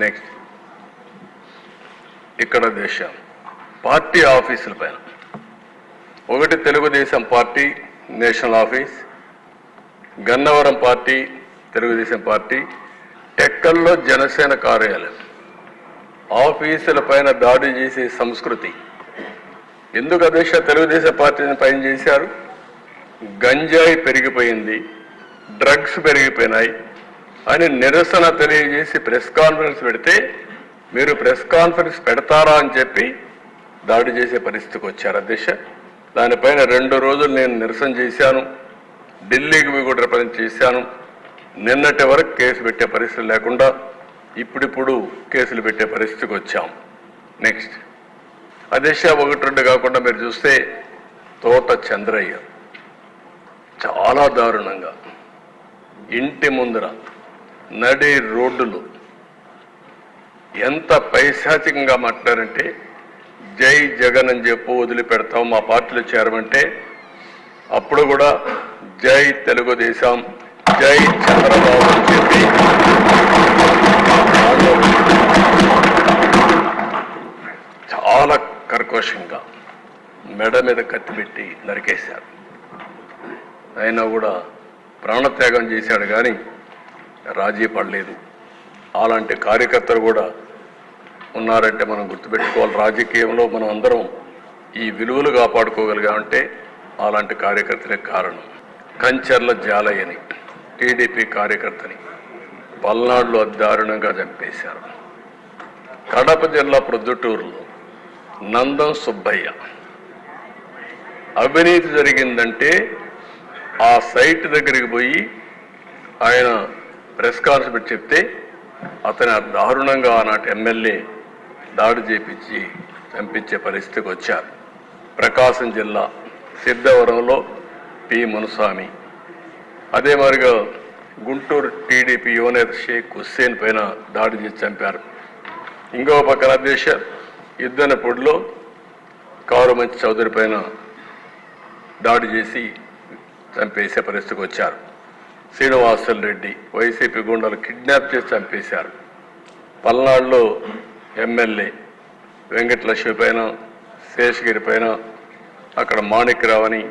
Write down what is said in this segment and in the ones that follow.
Next ఇక్కడ దేశం. Party ఆఫీసుల పైన. ఒకటి Telugu Desam party national office. Gannavaram party Telugu Desam party. టెక్కల్లో Janasena కార్యాలయం. ఆఫీసుల పైన దాడి చేసే సంస్కృతి. ఎందుకు అధ్యక్ష తెలుగుదేశం పార్టీని పైన చేశారు? గంజాయి పెరిగిపోయింది. డ్రగ్స్ పెరిగిపోయినాయి. అని నిరసన తెలియజేసి ప్రెస్ కాన్ఫరెన్స్ పెడితే మీరు ప్రెస్ కాన్ఫరెన్స్ పెడతారా అని చెప్పి దాడి చేసే పరిస్థితికి వచ్చారు అధ్యక్ష. దానిపైన రెండు రోజులు నేను నిరసన చేశాను. ఢిల్లీకి కూడా రిప్రజెంట్ చేశాను. నిన్నటి వరకు కేసు పెట్టే పరిస్థితి లేకుండా ఇప్పుడిప్పుడు కేసులు పెట్టే పరిస్థితికి వచ్చాం. నెక్స్ట్. అధ్యక్ష ఒకటి రెండు కాకుండా మీరు చూస్తే తోట చంద్రయ్య. చాలా దారుణంగా. ఇంటి ముందర నడి రోడ్డులు. ఎంత పైశాచికంగా మాట్లాడారంటే జై జగన్ అని చెప్పు వదిలిపెడతాం మా పార్టీలో చేరమంటే అప్పుడు కూడా జై తెలుగుదేశం జై చంద్రబాబు అని చెప్పి. చాలా కర్కోశంగా మెడ మీద కత్తి పెట్టి నరికేశారు. అయినా కూడా ప్రాణత్యాగం చేశాడు కానీ రాజీ పడలేదు. అలాంటి కార్యకర్తలు కూడా ఉన్నారంటే మనం గుర్తుపెట్టుకోవాలి. రాజకీయంలో మనం అందరం ఈ విలువలు కాపాడుకోగలిగామంటే అలాంటి కార్యకర్తలే కారణం. కంచర్ల జాలయ్యని టీడీపీ కార్యకర్తని పల్నాడులో దారుణంగా చంపేశారు. కడప జిల్లా ప్రొద్దుటూరులో నందం సుబ్బయ్య. అవినీతి జరిగిందంటే ఆ సైట్ దగ్గరికి పోయి ఆయన ప్రెస్ కాన్ఫరెన్స్ పెట్టి చెప్తే అతని దారుణంగా ఆనాటి ఎమ్మెల్యే దాడి చేపించి చంపించే పరిస్థితికి వచ్చారు. ప్రకాశం జిల్లా సిద్ధవరంలో పి. మునుస్వామి అదే మరిగా గుంటూరు టీడీపీ యువనేత షేక్ హుస్సేన్ పైన దాడి చేసి చంపారు. ఇంకో పక్కన దేశ యుద్ధనపుడిలో కారు మంచి చౌదరి పైన దాడి చేసి చంపేసే పరిస్థితికి వచ్చారు. శ్రీనివాసులు రెడ్డి వైసీపీ గుండాలు కిడ్నాప్ చేసి చంపేశారు. పల్నాడులో ఎమ్మెల్యే వెంకటలక్ష్మి పైన శేషగిరి పైన అక్కడ మాణిక్రావని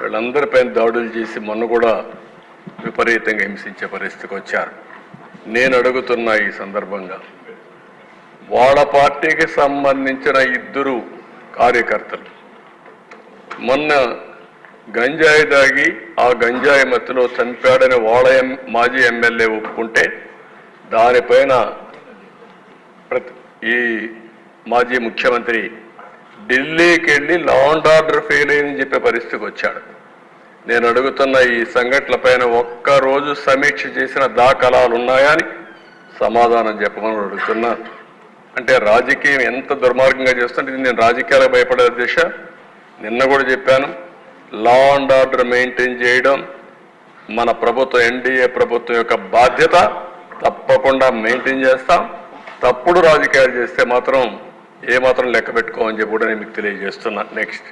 వీళ్ళందరిపైన దాడులు చేసి మొన్న కూడా విపరీతంగా హింసించే పరిస్థితికి వచ్చారు. నేను అడుగుతున్న ఈ సందర్భంగా వాళ్ళ పార్టీకి సంబంధించిన ఇద్దరు కార్యకర్తలు మొన్న గంజాయి దాగి ఆ గంజాయి మత్తులో చంపాడని వాళ్ళ మాజీ ఎమ్మెల్యే ఒప్పుకుంటే దానిపైన ప్రతి ఈ మాజీ ముఖ్యమంత్రి ఢిల్లీకి వెళ్ళి లా అండ్ ఆర్డర్ ఫెయిల్ అయిందని చెప్పే పరిస్థితికి వచ్చాడు. నేను అడుగుతున్న ఈ సంఘటనల పైన ఒక్కరోజు సమీక్ష చేసిన దాఖలాలు ఉన్నాయా అని సమాధానం చెప్పమని అడుగుతున్నా. అంటే రాజకీయం ఎంత దుర్మార్గంగా చేస్తుంటే ఇది నేను రాజకీయాలకు భయపడే దిశ. నిన్న కూడా చెప్పాను. లా అండ్ ఆర్డర్ మెయింటైన్ చేయడం మన ప్రభుత్వం ఎన్డీఏ ప్రభుత్వం యొక్క బాధ్యత. తప్పకుండా మెయింటైన్ చేస్తాం. తప్పుడు రాజకీయాలు చేస్తే మాత్రం ఏ మాత్రం లెక్క పెట్టుకోమని చెప్పి కూడా నేను మీకు తెలియజేస్తున్నా. నెక్స్ట్